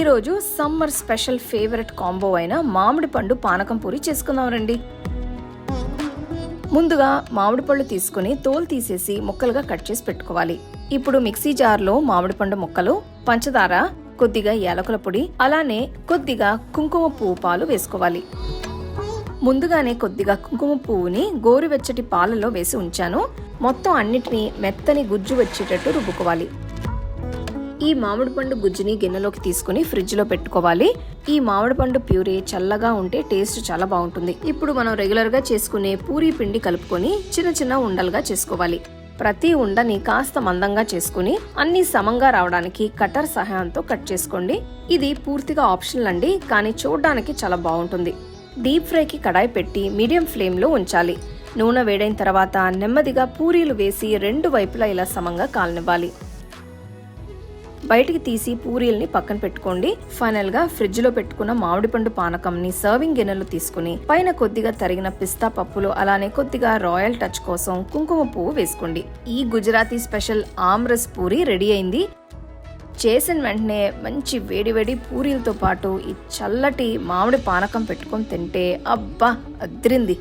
ఈరోజు summer special favourite combo అయిన మామిడి పండు పానకం పూరి చేసుకుందాం రండి. ముందుగా మామిడి పళ్ళు తీసుకుని తోలు తీసేసి ముక్కలుగా కట్ చేసి పెట్టుకోవాలి. ఇప్పుడు మిక్సీ జార్లో మామిడి పండు ముక్కలు పంచదార కొద్దిగా యాలకుల పొడి అలానే కొద్దిగా కుంకుమ పువ్వు పాలు వేసుకోవాలి. ముందుగానే కొద్దిగా కుంకుమ పువ్వుని గోరువెచ్చటి పాలలో వేసి ఉంచాను. మొత్తం అన్నిటినీ మెత్తని గుజ్జు వచ్చేటట్టు రుబ్బుకోవాలి. ఈ మామిడి పండు గుజ్జుని గిన్నెలోకి తీసుకుని ఫ్రిడ్జ్లో పెట్టుకోవాలి. ఈ మామిడి పండు ప్యూరీ చల్లగా ఉంటే టేస్ట్ చాలా బాగుంటుంది. ఇప్పుడు మనం రెగ్యులర్గా చేసుకునే పూరీ పిండి కలుపుకొని చిన్న చిన్న ఉండలుగా చేసుకోవాలి. ప్రతి ఉండని కాస్త మందంగా చేసుకుని అన్ని సమంగా రావడానికి కటర్ సహాయంతో కట్ చేసుకోండి. ఇది పూర్తిగా ఆప్షనల్ అండి కానీ చూడడానికి చాలా బాగుంటుంది. డీప్ ఫ్రైకి కడాయి పెట్టి మీడియం ఫ్లేమ్లో ఉంచాలి. నూనె వేడైన తర్వాత నెమ్మదిగా పూరీలు వేసి రెండు వైపులా ఇలా సమంగా కాలనివ్వాలి. బయటికి తీసి పూరీల్ని పక్కన పెట్టుకోండి. ఫైనల్గా ఫ్రిడ్జ్లో పెట్టుకున్న మామిడి పండు పానకంని సర్వింగ్ గిన్నెలు తీసుకుని పైన కొద్దిగా తరిగిన పిస్తా పప్పులు అలానే కొద్దిగా రాయల్ టచ్ కోసం కుంకుమ పువ్వు వేసుకోండి. ఈ గుజరాతీ స్పెషల్ ఆమ్రస్ పూరి రెడీ అయింది. చేసిన వెంటనే మంచి వేడివేడి పూరీలతో పాటు ఈ చల్లటి మామిడి పానకం పెట్టుకొని తింటే అబ్బా అద్రింది.